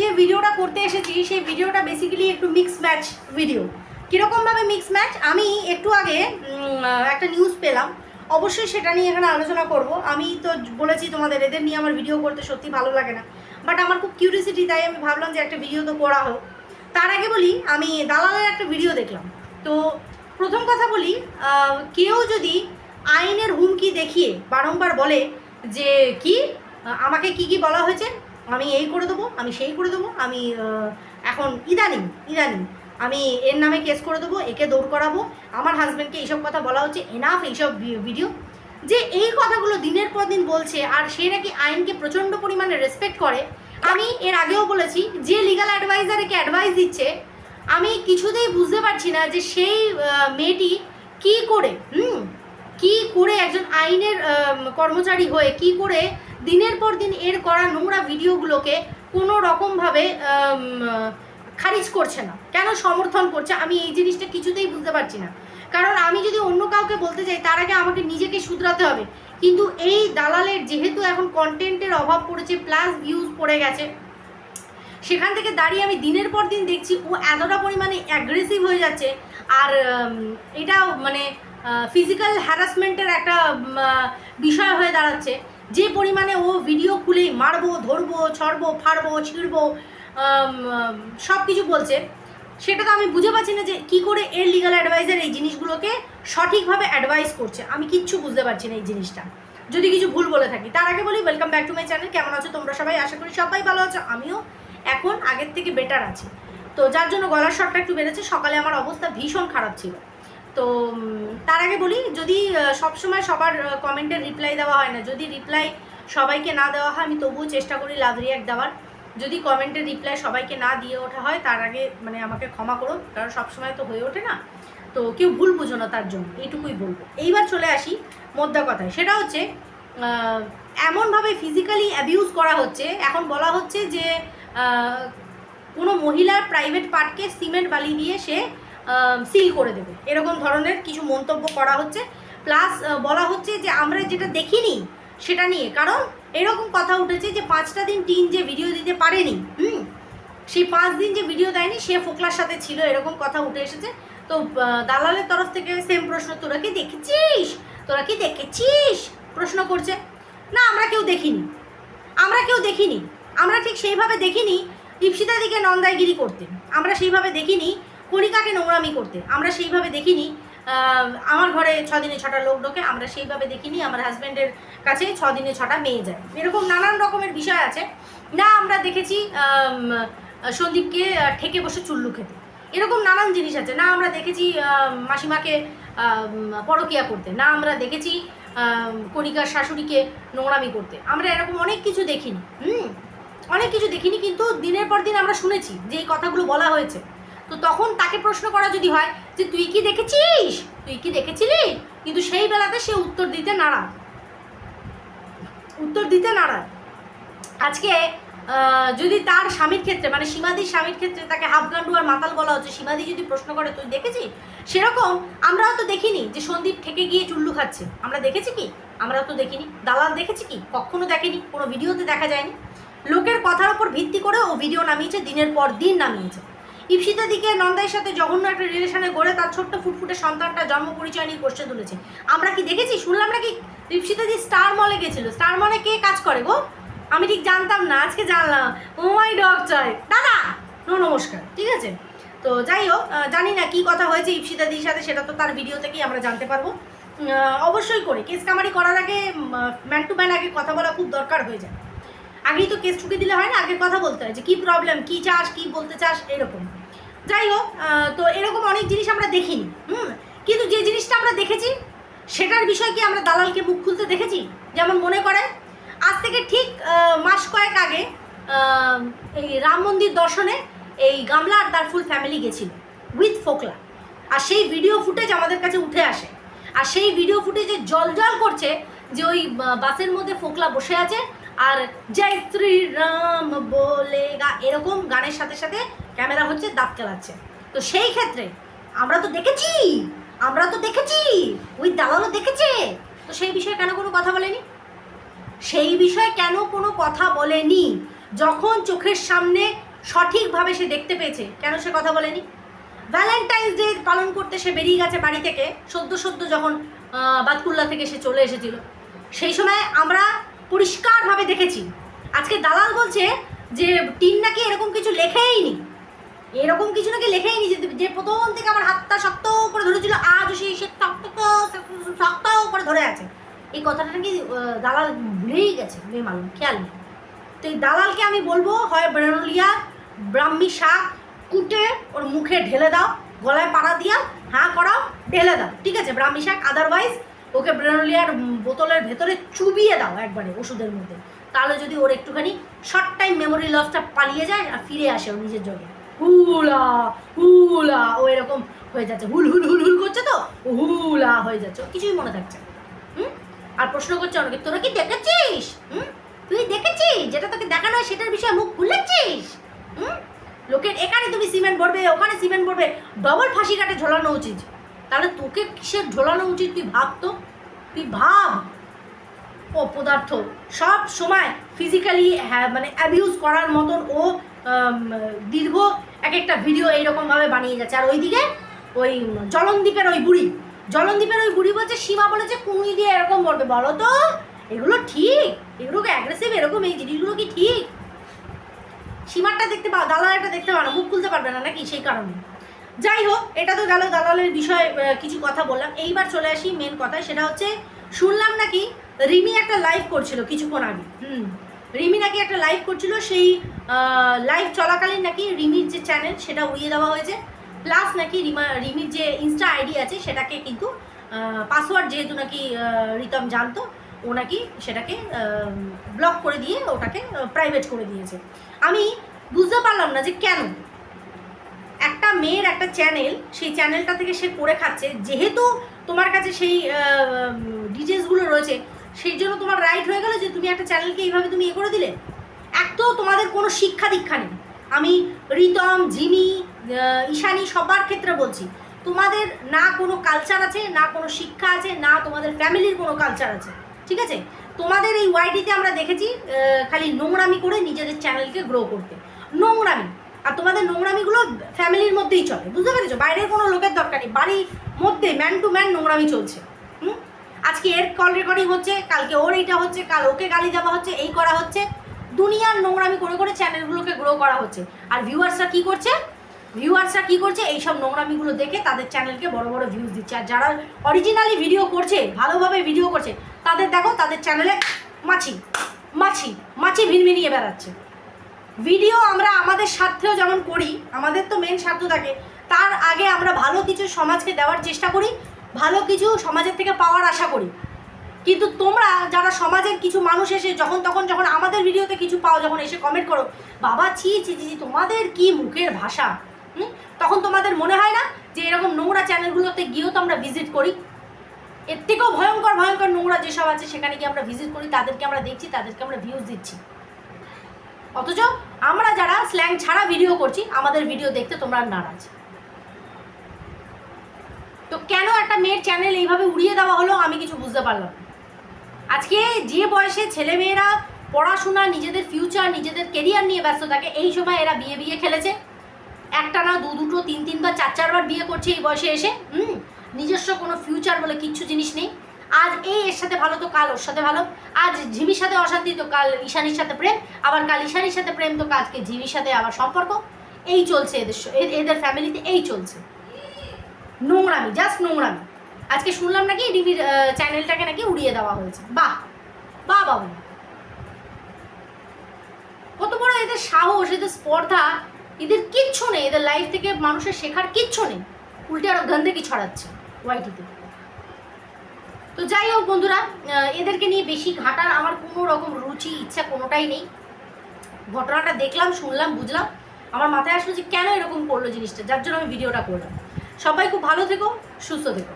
যে ভিডিওটা করতে এসেছি, সেই ভিডিওটা বেসিক্যালি একটু মিক্স ম্যাচ ভিডিও কীরকমভাবে মিক্স ম্যাচ আমি একটু আগে একটা নিউজ পেলাম। অবশ্যই সেটা নিয়ে এখানে আলোচনা করব। আমি তো বলেছি তোমাদের, এদের নিয়ে আমার ভিডিও করতে সত্যি ভালো লাগে না। বাট আমার খুব কিউরিয়াসিটি তাই আমি ভাবলাম যে একটা ভিডিও তো করা হোক। তার আগে বলি, আমি দালালের একটা ভিডিও দেখলাম। তো প্রথম কথা বলি কেউ যদি আইনের হুমকি দেখিয়ে বারংবার বলে যে, কি? আমাকে কি কি বলা হয়েছে? আমি এই করে দেবো, আমি সেই করে দেবো, আমি এখন ইদানিং ইদানিং আমি এর নামে কেস করে দেবো, একে দৌড় করাবো। আমার হাজব্যান্ডকে এইসব কথা বলা হচ্ছে এনাফ এইসব ভিডিও যে এই কথাগুলো দিনের পর দিন বলছে, আর সে নাকি আইনকে প্রচণ্ড পরিমাণে রেসপেক্ট করে। আমি এর আগেও বলেছি, যে লিগাল অ্যাডভাইজার একে অ্যাডভাইস দিচ্ছে, আমি কিছুতেই বুঝতে পারছি না যে সেই মেয়েটি কি করে, হুম, কি করে একজন আইনের কর্মচারী হয়ে, কি করে দিনের পর দিন এর করা নোংরা ভিডিওগুলোকে কোনো রকমভাবে খারিজ করছে না। কেন সমর্থন করছে? আমি এই জিনিসটা কিছুতেই বুঝতে পারছি না। কারণ আমি যদি অন্য কাউকে বলতে চাই, তার আগে আমাকে নিজেকে শুধরাতে হবে। কিন্তু এই দালালের যেহেতু এখন কন্টেন্টের অভাব পড়েছে প্লাস ভিউজ পড়ে গেছে, সেখান থেকে দাঁড়িয়ে আমি দিনের পর দিন দেখছি ও এতটা পরিমাণে অ্যাগ্রেসিভ হয়ে যাচ্ছে। আর এটাও মানে ফিজিক্যাল হ্যারাসমেন্টের একটা বিষয় হয়ে দাঁড়াচ্ছে। যে পরিমাণে ও ভিডিও খুলেই মারবো, ধরবো, ছড়বো, ফাড়বো, ছিঁড়বো সব কিছু বলছে, সেটা তো আমি বুঝে পাচ্ছি না যে কি করে এর লিগাল অ্যাডভাইজার এই জিনিসগুলোকে সঠিকভাবে অ্যাডভাইস করছে। আমি কিচ্ছু বুঝতে পারছি না এই জিনিসটা। যদি কিছু ভুল বলে থাকি, তার আগে বলি welcome back to my channel কেমন আছো তোমরা সবাই? আশা করি সবাই ভালো আছো, আমিও এখন আগের থেকে বেটার আছি। তো যার জন্য গলার শটটা একটু বেড়েছে, সকালে আমার অবস্থা ভীষণ খারাপ ছিল। তো তার আগে বলি, যদি সবসময় সবার কমেন্টের রিপ্লাই দেওয়া হয় না, যদি রিপ্লাই সবাইকে না দেওয়া হয়, আমি তবুও চেষ্টা করি লাভ রিয়াক্ট দেওয়ার। যদি কমেন্টের রিপ্লাই সবাইকে না দিয়ে ওঠা হয়, তার আগে মানে আমাকে ক্ষমা করো কারণ সবসময় তো হয়ে ওঠে না। তো কেউ ভুল বুঝো না তার জন্য, এইটুকুই বলব। এইবার চলে আসি মোদ্দা কথায়। সেটা হচ্ছে এমনভাবে ফিজিক্যালি অ্যাবিউজ করা হচ্ছে, এখন বলা হচ্ছে যে কোনো মহিলার প্রাইভেট পার্টকে সিমেন্ট বালি দিয়ে সে সিল করে দেবে। এরকম ধরনের কিছু মন্তব্য করা হচ্ছে। প্লাস বলা হচ্ছে যে আমরা যেটা দেখিনি সেটা নিয়ে। কারণ এরকম কথা উঠেছে যে পাঁচটা দিন টিন যে ভিডিও দিতে পারেনি, হুম? সেই পাঁচ দিন যে ভিডিও দেয়নি, সে ফোকলার সাথে ছিল, এরকম কথা উঠে এসেছে। তো দালালের তরফ থেকে সেম প্রশ্ন, তোরা কি দেখেছিস? তোরা কি দেখেছিস? প্রশ্ন করছে। না, আমরা কেউ দেখিনি। আমরা কেউ দেখিনি। আমরা ঠিক সেইভাবে দেখিনি। দীপশিতা দিকে নন্দাইগিরি করতে। আমরা সেইভাবে দেখিনি কণিকাকে নোংরামি করতে। আমরা সেইভাবে দেখিনি। আমার ঘরে ছ দিনে ছটা লোক ঢোকে, আমরা সেইভাবে দেখিনি। আমার হাজব্যান্ডের কাছে ছ দিনে ছটা মেয়ে যায়। এরকম নানান রকমের বিষয় আছে। না, আমরা দেখেছি সন্দীপকে ঠেকে বসে চুল্লু খেতে। এরকম নানান জিনিস আছে। না, আমরা দেখেছি মাসিমাকে পরকিয়া করতে। না, আমরা দেখেছি কণিকার শাশুড়িকে নোংরামি করতে। আমরা এরকম অনেক কিছু দেখিনি। হুম? অনেক কিছু দেখিনি, কিন্তু দিনের পর দিন আমরা শুনেছি যে এই কথাগুলো বলা হয়েছে। তো তখন তাকে প্রশ্ন করা যদি হয় যে তুই কি দেখেছিস? তুই কি দেখেছিলি? কিন্তু সেই বেলাতে সে উত্তর দিতে নারাজ। উত্তর দিতে নারাজ। আজকে যদি তার স্বামীর ক্ষেত্রে মানে সীমাদির স্বামীর ক্ষেত্রে তাকে হাফগান্ডু আর মাতাল বলা হচ্ছে, সীমাদি যদি প্রশ্ন করে, তুই দেখেছিস? সেরকম আমরাও তো দেখিনি যে সন্দীপ থেকে গিয়ে চুল্লু খাচ্ছে। আমরা দেখেছি কি? আমরাও তো দেখিনি। দালাল দেখেছি কি? কখনো দেখেনি। কোনো ভিডিওতে দেখা যায়নি। লোকের কথার ওপর ভিত্তি করে ও ভিডিও নামিয়েছে, দিনের পর দিন নামিয়েছে। ইপসিতা দিকে নন্দাইয়ের সাথে জঘন্য একটা রিলেশনে গড়ে তার ছোট্ট ফুটফুটে সন্তানটা জন্ম পরিচয় নিয়ে কোশ্চেন তুলেছে। আমরা কি দেখেছি? শুনলাম নাকি ইপসিতা দি স্টার মলে গেছিল। স্টার মলে কে কাজ করে গো? আমি ঠিক জানতাম না, আজকে জানলাম। ও মাই ডগ জয়। দাদা! নো, নমস্কার, ঠিক আছে? তো যাই হোক জানি না কি কথা হয়েছে ইপসিতা দির সাথে, সেটা তো তার ভিডিও থেকেই আমরা জানতে পারব। অবশ্যই করে। কেস কামারি করার আগে ম্যান টু ম্যান আগে কথা বলা খুব দরকার হয়ে যায়। আগেই তো কেস ঠুকে দিলে হয় না, আগে কথা বলতে হয় যে কী প্রবলেম কী চাস, কী বলতে চাস, এরকম। যাই হোক তো এরকম অনেক জিনিস আমরা দেখিনি, হুম? কিন্তু যে জিনিসটা আমরা দেখেছি, সেটার বিষয় কি আমরা দালালকে মুখ খুলতে দেখেছি? যেমন মনে করে, আজ থেকে ঠিক মাস কয়েক আগে এই রাম মন্দির দর্শনে এই গামলা আর তার ফুল ফ্যামিলি গেছিল উইথ ফোকলা। আর সেই ভিডিও ফুটেজ আমাদের কাছে উঠে আসে। আর সেই ভিডিও ফুটেজে জল জল করছে যে ওই বাসের মধ্যে ফোকলা বসে আছে আর জয় শ্রীরাম বলে গা এরকম গানের সাথে সাথে ক্যামেরা হচ্ছে দাঁত কেলাচ্ছে। তো সেই ক্ষেত্রে আমরা তো দেখেছি, আমরা তো দেখেছি, ওই দালালও দেখেছে। তো সেই বিষয়ে কেন কোনো কথা বলেনি? সেই বিষয়ে কেন কোনো কথা বলেনি? যখন চোখের সামনে সঠিকভাবে সে দেখতে পেয়েছে, কেন সে কথা বলেনি? ভ্যালেন্টাইন্স ডে পালন করতে সে বেরিয়ে গেছে বাড়ি থেকে, সদ্য সদ্য যখন বাতকুল্লা থেকে সে চলে এসেছিল। সেই সময় আমরা পরিষ্কারভাবে দেখেছি। আজকে দালাল বলছে যে টিন নাকি এরকম কিছু লেখেই নি এরকম কিছু নাকি লেখেই নি যে প্রথম থেকে আমার হাতটা শক্ত করে ধরেছিল আজও সেই সে শক্ত শক্ত করে ধরে আছে। এই কথাটা নাকি দালাল ভুলেই গেছে, মেয়ে মালুম, খেয়াল নেই। তো এই দালালকে আমি বলব, হয় ব্রেনলিয়া ব্রাহ্মী শাক কুটে, ওর মুখে ঢেলে দাও, গলায় পাড়া দিয়া, হাঁ করাও ঢেলে দাও। ঠিক আছে, ব্রাহ্মী শাক আদারওয়াইজ ওকে ব্রেনলিয়ার বোতলের ভেতরে চুবিয়ে দাও একবারে ওষুধের মধ্যে। তাহলে যদি ওর একটুখানি শর্ট টাইম মেমোরি লসটা পালিয়ে যায় আর ফিরে আসে ও নিজের যোগে হুলা হুলা, ও এরকম হয়ে যাচ্ছে। হুল হুল হুল হুল করছে তো? হুলা হয়ে যাচ্ছে। কিছুই মনে থাকছে হুম? আর প্রশ্ন করছে অনেকে, তোরা কি দেখেছিস? হুম? তুই দেখেছিস? যেটা তোকে দেখানো হয় সেটার বিষয়ে মুখ খুলেছিস হুম? লোকের এখানে তুমি সিমেন্ট ভরবে, ওখানে সিমেন্ট ভরবে। ডবল ফাঁসি কাটে ঝোলানো উচিত। তাহলে তোকে কিসের ঝোলানো উচিত? তুই ভাব তো। তুই ভাব। ও পদার্থ। সব সময় ফিজিক্যালি মানে অ্যাবিউজ করার মতন ও দীর্ঘ এক একটা ভিডিও এইরকমভাবে বানিয়ে যাচ্ছে। আর ওইদিকে ওই জলনদ্বীপের ওই বুড়ি। জলনদ্বীপের ওই বুড়ি বলছে, সীমা বলেছে কুঁই দিয়ে এরকম বলবে বলো তো, এগুলো ঠিক? এগুলো কি অ্যাগ্রেসিভ এরকম এই জিনিসগুলো কি ঠিক? সীমারটা দেখতে পাও দালালটা দেখতে না মুখ খুলতে পারবে না নাকি সেই কারণে? যাই হোক এটা তো গেল দালালের বিষয়ে কিছু কথা বললাম। এইবার চলে আসি মেন কথায়, সেটা হচ্ছে, শুনলাম নাকি রিমি একটা লাইভ করছিল কিছুক্ষণ আগে। হুম, রিমি নাকি একটা লাইভ করছিল, সেই লাইভ চলাকালীন নাকি রিমির যে চ্যানেল সেটা উড়িয়ে দেওয়া হয়েছে। প্লাস নাকি রিমা, রিমির যে ইনস্টা আইডি আছে, সেটাকে কিন্তু পাসওয়ার্ড যেহেতু নাকি রিতম জানতো, ও নাকি সেটাকে ব্লক করে দিয়ে ওটাকে প্রাইভেট করে দিয়েছে। আমি বুঝতে পারলাম না যে কেন। একটা মেয়ের একটা চ্যানেল সেই চ্যানেলটা থেকে সে করে খাচ্ছে। যেহেতু তোমার কাছে সেই ডিটেলসগুলো রয়েছে, সেই জন্য তোমার রাইট হয়ে গেল যে তুমি একটা চ্যানেলকে এইভাবে তুমি ইয়ে করে দিলে। এক তো তোমাদের কোনো শিক্ষা দীক্ষা নেই। আমি রিতম, জিমি ঈশানি সবার ক্ষেত্রে বলছি, তোমাদের না কোনো কালচার আছে, না কোনো শিক্ষা আছে, না তোমাদের ফ্যামিলির কোনো কালচার আছে, ঠিক আছে? তোমাদের এই ওয়াইটিতে আমরা দেখেছি খালি নোংরামি করে নিজেদের চ্যানেলকে গ্রো করতে। নোংরামি। আর তোমাদের নোংরামিগুলো ফ্যামিলির মধ্যেই চলে, বুঝতে পেরেছ? বাইরের কোনো লোকের দরকার নেই, বাড়ির মধ্যে ম্যান টু ম্যান নোংরামি চলছে, হুম? আজকে এর কল রেকর্ডিং হচ্ছে, কালকে ওর এইটা হচ্ছে, কাল ওকে গালি দেওয়া হচ্ছে, এই করা হচ্ছে। দুনিয়ার নোংরামি করে করে চ্যানেলগুলোকে গ্রো করা হচ্ছে। আর ভিউয়ার্সরা কি করছে? ভিউয়ার্সরা কি করছে? এইসব নোংরামিগুলো দেখে তাদের চ্যানেলকে বড় বড় ভিউজ দিচ্ছে। আর যারা অরিজিনালি ভিডিও করছে, ভালোভাবে ভিডিও করছে, তাদের দেখো, তাদের চ্যানেলে মাছি মাছি মাছি ভিনভিনিয়ে বেড়াচ্ছে। ভিডিও আমরা আমাদের স্বার্থেও যেমন করি, আমাদের তো মেন স্বার্থ থাকে, তার আগে আমরা ভালো কিছু সমাজকে দেওয়ার চেষ্টা করি, ভালো কিছু সমাজের থেকে পাওয়ার আশা করি। কিন্তু তোমরা যারা সমাজের কিছু মানুষ এসে যখন তখন যখন আমাদের ভিডিওতে কিছু পাও, যখন এসে কমেন্ট করো, বাবা ছি ছি ছি তোমাদের কি মুখের ভাষা? হুম? তখন তোমাদের মনে হয় না যে এরকম নোংরা চ্যানেলগুলোতে গিয়েও তো আমরা ভিজিট করি। এর থেকেও ভয়ঙ্কর ভয়ঙ্কর নোংরা যেসব আছে, সেখানে গিয়ে আমরা ভিজিট করি, তাদেরকে আমরা দেখছি, তাদেরকে আমরা ভিউজ দিচ্ছি। অথচ আমরা যারা স্ল্যাং ছাড়া ভিডিও করছি, আমাদের ভিডিও দেখতে তোমরা নারাজ। তো কেন একটা মেয়ের চ্যানেল এইভাবে উড়িয়ে দেওয়া হলো আমি কিছু বুঝতে পারলাম। আজকে যে বয়সে ছেলে মেয়েরা পড়াশোনা, নিজেদের ফিউচার নিজেদের কেরিয়ার নিয়ে ব্যস্ত থাকে, এই সময় এরা বিয়ে বিয়ে খেলেছে। একটা না দু দুটো, তিন তিনবার, চার চারবার বিয়ে করছে এই বয়সে এসে। হুম, নিজস্ব কোনো ফিউচার বলে কিচ্ছু জিনিস নেই। আজ এই এর সাথে ভালো তো কাল ওর সাথে ভালো। আজ ঝিমির সাথে অশান্তি তো কাল ঈশানির সাথে প্রেম। আবার কাল ঈশানির সাথে প্রেম তো আজকে ঝিমির সাথে আবার সম্পর্ক। এই চলছে এদের এদের ফ্যামিলিতে এই চলছে। নোংরামি জাস্ট নোংরামি। আজকে শুনলাম নাকি রিমির চ্যানেলটাকে নাকি উড়িয়ে দেওয়া হয়েছে। বাহ বাহ বাবু কত বড় এদের সাহস, এদের স্পর্ধা। এদের কিচ্ছু নেই, এদের লাইফ থেকে মানুষের শেখার কিচ্ছু নেই। উল্টে আরও গন্ধেকি ছড়াচ্ছে? ওয়াইটিতে তো যাই হোক বন্ধুরা এদেরকে নিয়ে বেশি ঘাটার আমার কোনো রকম রুচি, ইচ্ছা কোনোটাই নেই। ঘটনাটা দেখলাম, শুনলাম, বুঝলাম। আমার মাথায় আসলো যে কেন এরকম করল জিনিসটা, যার জন্য আমি ভিডিওটা করলাম। সবাই খুব ভালো থেকো, সুস্থ থেকো।